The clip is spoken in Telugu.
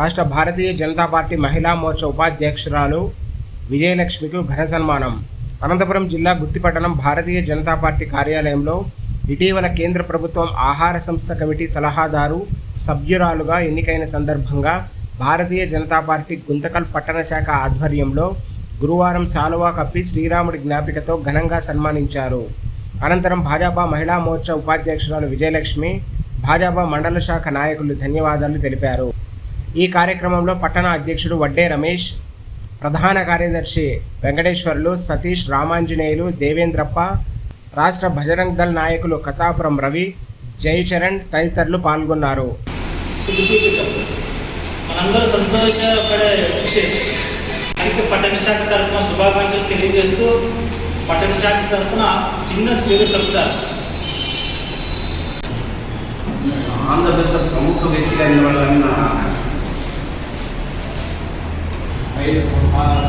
రాష్ట్ర భారతీయ జనతా పార్టీ మహిళా మోర్చా ఉపాధ్యక్షురాలు విజయలక్ష్మికి ఘన సన్మానం. అనంతపురం జిల్లా గుత్తిపట్టణం భారతీయ జనతా పార్టీ కార్యాలయంలో ఇటీవల కేంద్ర ప్రభుత్వం ఆహార సంస్థ కమిటీ సలహాదారు సభ్యురాలుగా ఎన్నికైన సందర్భంగా భారతీయ జనతా పార్టీ గుంతకల్ పట్టణ శాఖ ఆధ్వర్యంలో గురువారం శాలువా కప్పి శ్రీరాముడి జ్ఞాపికతో ఘనంగా సన్మానించారు. అనంతరం భాజపా మహిళా మోర్చా ఉపాధ్యక్షురాలు విజయలక్ష్మి భాజపా మండల శాఖ నాయకులు ధన్యవాదాలు తెలిపారు. ఈ కార్యక్రమంలో పట్టణ అధ్యక్షుడు వడ్డే రమేష్ ప్రధాన కార్యదర్శి వెంకటేశ్వర్లు సతీష్ రామాంజనేయులు దేవేంద్రప్ప రాష్ట్ర బజరంగ్ దళ్ నాయకులు కసాపురం రవి జయచరణ్ తదితరులు పాల్గొన్నారు. మనందరూ సంతోషపడే పట్టణ శాఖ తరఫున శుభాకాంక్షలు తెలియజేస్తూ పట్టణ శాఖ తరఫున చిన్న చిరు శబ్దాలు. ఆంధ్రప్రదేశ్ ప్రముఖ వ్యక్తిగా Made